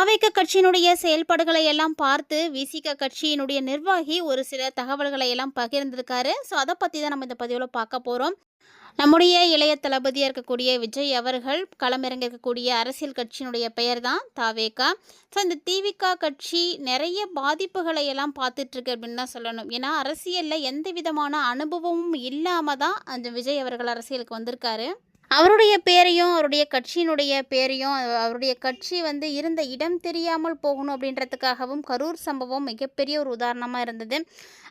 தாவேக கட்சியினுடைய செயல்பாடுகளை எல்லாம் பார்த்து விசிக கட்சியினுடைய நிர்வாகி ஒரு சில தகவல்களை எல்லாம் பகிர்ந்திருக்காரு. ஸோ அதை பற்றி தான் நம்ம இந்த பதிவில் பார்க்க போகிறோம் நம்முடைய இளைய தளபதியாக இருக்கக்கூடிய விஜய் அவர்கள் களமிறங்க இருக்கக்கூடிய அரசியல் கட்சியினுடைய பெயர் தான் தாவேகா ஸோ இந்த தீவிகா கட்சி நிறைய பாதிப்புகளை எல்லாம் பார்த்துட்ருக்கு அப்படின்னு தான் சொல்லணும். ஏன்னா அரசியலில் எந்த விதமான அனுபவமும் இல்லாமல் தான் அந்த விஜய் அவர்கள் அரசியலுக்கு வந்திருக்காரு. அவருடைய பேரையும் அவருடைய கட்சியினுடைய பேரையும் அவருடைய கட்சி வந்து இருந்த இடம் தெரியாமல் போகணும் அப்படின்றதுக்காகவும் கரூர் சம்பவம் மிகப்பெரிய ஒரு உதாரணமாக இருந்தது.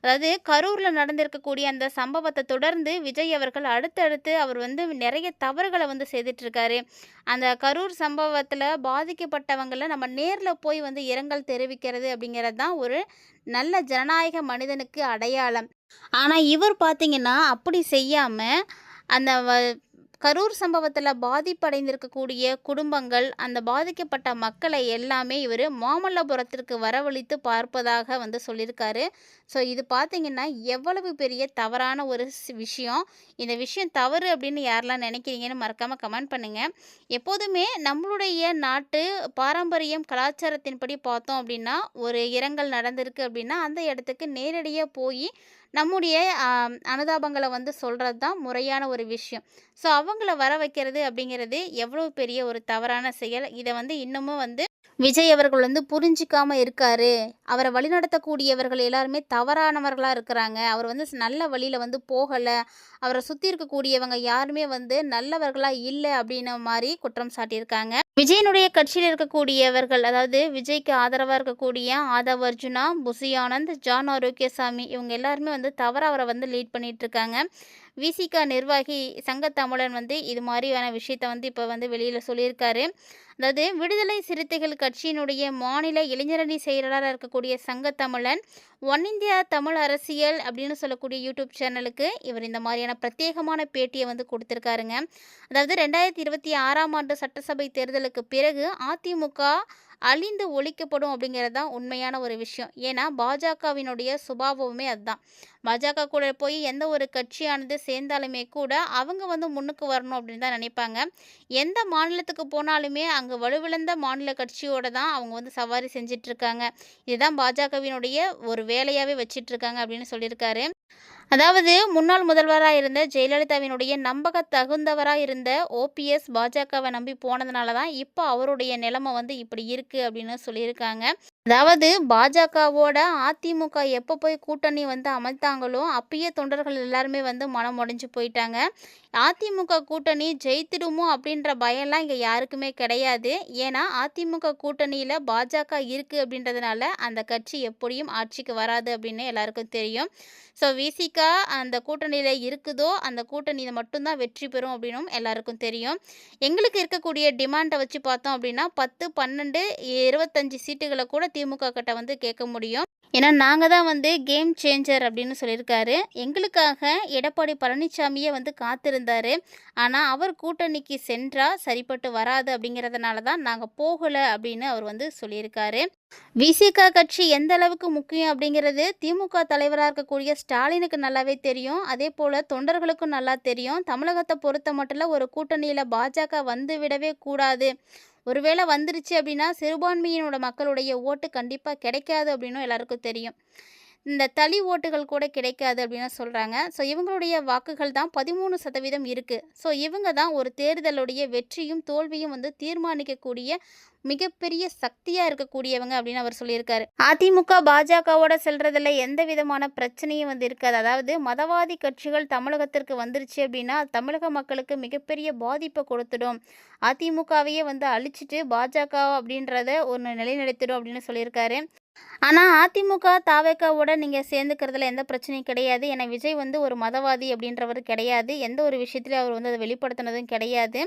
அதாவது கரூரில் நடந்திருக்கக்கூடிய அந்த சம்பவத்தை தொடர்ந்து விஜய் அவர்கள் அடுத்தடுத்து அவர் வந்து நிறைய தவறுகளை வந்து செய்துட்ருக்காரு அந்த கரூர் சம்பவத்தில் பாதிக்கப்பட்டவங்களை நம்ம நேரில் போய் வந்து இரங்கல் தெரிவிக்கிறது அப்படிங்கிறது தான் ஒரு நல்ல ஜனநாயக மனிதனுக்கு அடையாளம். ஆனால் இவர் பார்த்தீங்கன்னா அப்படி செய்யாமல் அந்த வ- கரூர் சம்பவத்தில் பாதிப்படைந்திருக்கக்கூடிய குடும்பங்கள் அந்த பாதிக்கப்பட்ட மக்களை எல்லாமே இவர் மாமல்லபுரத்திற்கு வரவழைத்து பார்ப்பதாக வந்து சொல்லியிருக்காரு. ஸோ இது பார்த்தீங்கன்னா எவ்வளவு பெரிய தவறான ஒரு விஷயம். இந்த விஷயம் தவறு அப்படின்னு யாரெல்லாம் நினைக்கிறீங்கன்னு மறக்காமல் கமெண்ட் பண்ணுங்கள் எப்போதுமே நம்மளுடைய நாட்டு பாரம்பரியம் கலாச்சாரத்தின்படி பார்த்தோம் அப்படின்னா ஒரு இரங்கல் நடந்திருக்கு அப்படின்னா அந்த இடத்துக்கு நேரடியாக போய் நம்முடைய அனுதாபங்களை வந்து சொல்கிறது தான் முறையான ஒரு விஷயம். ஸோ அவங்கள வர வைக்கிறது அப்படிங்கிறது எவ்வளோ பெரிய ஒரு தவறான செயல். இதை வந்து இன்னமும் வந்து விஜய் அவர்கள் வந்து புரிஞ்சிக்காமல் இருக்காரு. அவரை வழிநடத்தக்கூடியவர்கள் எல்லாருமே தவறானவர்களாக இருக்கிறாங்க. அவர் வந்து நல்ல வழியில் வந்து போகலை. அவரை சுற்றி இருக்கக்கூடியவங்க யாருமே வந்து நல்லவர்களாக இல்லை அப்படின்ன மாதிரி குற்றம் சாட்டியிருக்காங்க. விஜயனுடைய கட்சியில் இருக்கக்கூடியவர்கள் அதாவது விஜய்க்கு ஆதரவாக இருக்கக்கூடிய ஆதவ் அர்ஜுனா புசி ஆனந்த் ஜான் ஆரோக்கியசாமி இவங்க எல்லாருமே வந்து தவறாக அவரை வந்து லீட் பண்ணிகிட்ருக்காங்க விசிகா நிர்வாகி சங்கத்தமிழன் வந்து இது மாதிரியான விஷயத்த வந்து இப்போ வந்து வெளியில் சொல்லியிருக்காரு. அதாவது விடுதலை சிறுத்தைகள் கட்சியினுடைய மாநில இளைஞரணி செயலாளராக இருக்கக்கூடிய சங்கத்தமிழன் ஒன் இந்தியா தமிழ் அரசியல் அப்படின்னு சொல்லக்கூடிய யூடியூப் சேனலுக்கு இவர் இந்த மாதிரியான பிரத்யேகமான பேட்டியை வந்து கொடுத்துருக்காருங்க. அதாவது ரெண்டாயிரத்தி இருபத்தி ஆறாம் ஆண்டு சட்டசபை தேர்தலுக்கு பிறகு அதிமுக அழிந்து ஒழிக்கப்படும் அப்படிங்கிறது தான் உண்மையான ஒரு விஷயம். ஏன்னா பாஜகவினுடைய சுபாவமே அதுதான். பாஜக கூட போய் எந்த ஒரு கட்சியானது சேர்ந்தாலுமே கூட அவங்க வந்து முன்னுக்கு வரணும் அப்படின்னு தான் நினைப்பாங்க. எந்த மாநிலத்துக்கு போனாலுமே அங்கே வலுவிழந்த மாநில கட்சியோட தான் அவங்க வந்து சவாரி செஞ்சிட்ருக்காங்க. இதுதான் பாஜகவினுடைய ஒரு வேலையாகவே வச்சிட்ருக்காங்க அப்படின்னு சொல்லியிருக்காரு. அதாவது முன்னாள் முதல்வராக இருந்த ஜெயலலிதாவினுடைய நம்பக தகுந்தவராக இருந்த ஓபிஎஸ் பாஜகவை நம்பி போனதுனால தான் இப்போ அவருடைய நிலைமை வந்து இப்படி இருக்குது அப்படின்னு சொல்லியிருக்காங்க. அதாவது பாஜகவோட அதிமுக எப்போ போய் கூட்டணி வந்து அமைத்தாங்களோ அப்பயே தொண்டர்கள் எல்லாருமே வந்து மனம் உடைஞ்சு போயிட்டாங்க. அதிமுக கூட்டணி ஜெயித்திடுமோ அப்படின்ற பயம்லாம் இங்கே யாருக்குமே கிடையாது. ஏன்னா அதிமுக கூட்டணியில் பாஜக இருக்குது அப்படின்றதுனால அந்த கட்சி எப்படியும் ஆட்சிக்கு வராது அப்படின்னு எல்லாருக்கும் தெரியும். ஸோ விசிகா அந்த கூட்டணியில் இருக்குதோ அந்த கூட்டணியில் மட்டும்தான் வெற்றி பெறும் அப்படின்னும் எல்லாருக்கும் தெரியும். எங்களுக்கு இருக்கக்கூடிய டிமாண்டை வச்சு பார்த்தோம் அப்படின்னா பத்து பன்னெண்டு இருபத்தஞ்சி சீட்டுகளை கூட திமுக கிட்ட வந்து கேட்க முடியும். ஏன்னா நாங்கள் தான் வந்து கேம் சேஞ்சர் அப்படின்னு சொல்லியிருக்காரு. எங்களுக்காக எடப்பாடி பழனிசாமியே வந்து காத்திருந்தார். ஆனால் அவர் கூட்டணிக்கு சென்றால் சரிப்பட்டு வராது அப்படிங்கிறதுனால தான் நாங்கள் போகலை அப்படின்னு அவர் வந்து சொல்லியிருக்காரு. விசிக கட்சி எந்த அளவுக்கு முக்கியம் அப்படிங்கிறது திமுக தலைவராக இருக்கக்கூடிய ஸ்டாலினுக்கு நல்லாவே தெரியும். அதே போல் தொண்டர்களுக்கும் நல்லா தெரியும். தமிழகத்தை பொறுத்த மட்டும் ஒரு கூட்டணியில் பாஜக வந்து விடவே கூடாது. ஒருவேளை வந்துருச்சு அப்படின்னா சிறுபான்மையினோட மக்களுடைய ஓட்டு கண்டிப்பாக கிடைக்காது அப்படின்னும் எல்லாருக்கும் தெரியும். இந்த தளி ஓட்டுகள் கூட கிடைக்காது அப்படின்னு சொல்கிறாங்க ஸோ இவங்களுடைய வாக்குகள் தான் பதிமூணு சதவீதம் இருக்குது ஸோ இவங்க தான் ஒரு தேர்தலுடைய வெற்றியும் தோல்வியும் வந்து தீர்மானிக்கக்கூடிய மிகப்பெரிய சக்தியாக இருக்கக்கூடியவங்க அப்படின்னு அவர் சொல்லியிருக்காரு. அதிமுக பாஜகவோட செல்றதுல எந்த விதமான பிரச்சனையும் வந்து இருக்காது. அதாவது மதவாதி கட்சிகள் தமிழகத்திற்கு வந்துருச்சு அப்படின்னா தமிழக மக்களுக்கு மிகப்பெரிய பாதிப்பை கொடுத்துடும். அதிமுகவையே வந்து அழிச்சிட்டு பாஜக அப்படின்றத ஒன்று நிலைநிறுத்திடும் அப்படின்னு சொல்லியிருக்காரு. ஆனால் அதிமுக தாவேக்காவோட நீங்கள் சேர்ந்துக்கிறதுல எந்த பிரச்சனையும் கிடையாது. ஏன்னா விஜய் வந்து ஒரு மதவாதி அப்படின்றவர் கிடையாது. எந்த ஒரு விஷயத்துலையும் அவர் வந்து அதை வெளிப்படுத்தினதும் கிடையாது.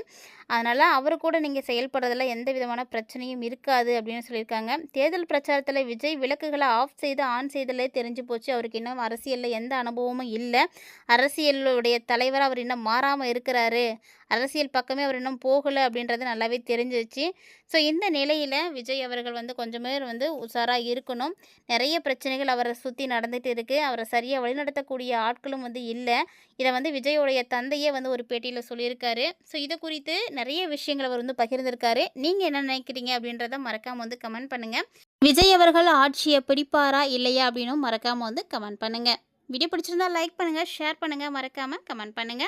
அதனால் அவர் கூட நீங்கள் செயல்படுறதுல எந்த விதமான பிரச்சனையும் இருக்காது அப்படின்னு சொல்லியிருக்காங்க. தேர்தல் பிரச்சாரத்தில் விஜய் விளக்குகளை ஆஃப் செய்து ஆன் செய்தலே தெரிஞ்சு போச்சு. அவருக்கு இன்னும் அரசியலில் எந்த அனுபவமும் இல்லை. அரசியலுடைய தலைவராக அவர் இன்னும் மாறாமல் இருக்கிறாரு. அரசியல் பக்கமே அவர் இன்னும் போகலை அப்படின்றது நல்லாவே தெரிஞ்சிச்சு ஸோ இந்த நிலையில் விஜய் அவர்கள் வந்து கொஞ்சமே வந்து உஷாராக இருக்கணும். நிறைய பிரச்சனைகள் அவரை சுற்றி நடந்துகிட்டு இருக்குது அவரை சரியாக வழிநடத்தக்கூடிய ஆட்களும் வந்து இல்லை. இதை வந்து விஜயோடைய தந்தையே வந்து ஒரு பேட்டியில் சொல்லியிருக்காரு. ஸோ இது குறித்து நிறைய விஷயங்கள் அவர் வந்து பகிர்ந்திருக்காரு. நீங்கள் என்ன நினைக்கிறீங்க அப்படின்றத மறக்காமல் வந்து கமெண்ட் பண்ணுங்கள் விஜய் அவர்கள் ஆட்சியை பிடிப்பாரா இல்லையா அப்படின்னும் மறக்காமல் வந்து கமெண்ட் பண்ணுங்கள் வீடியோ பிடிச்சிருந்தா லைக் பண்ணுங்கள் ஷேர் பண்ணுங்கள் மறக்காமல் கமெண்ட் பண்ணுங்கள்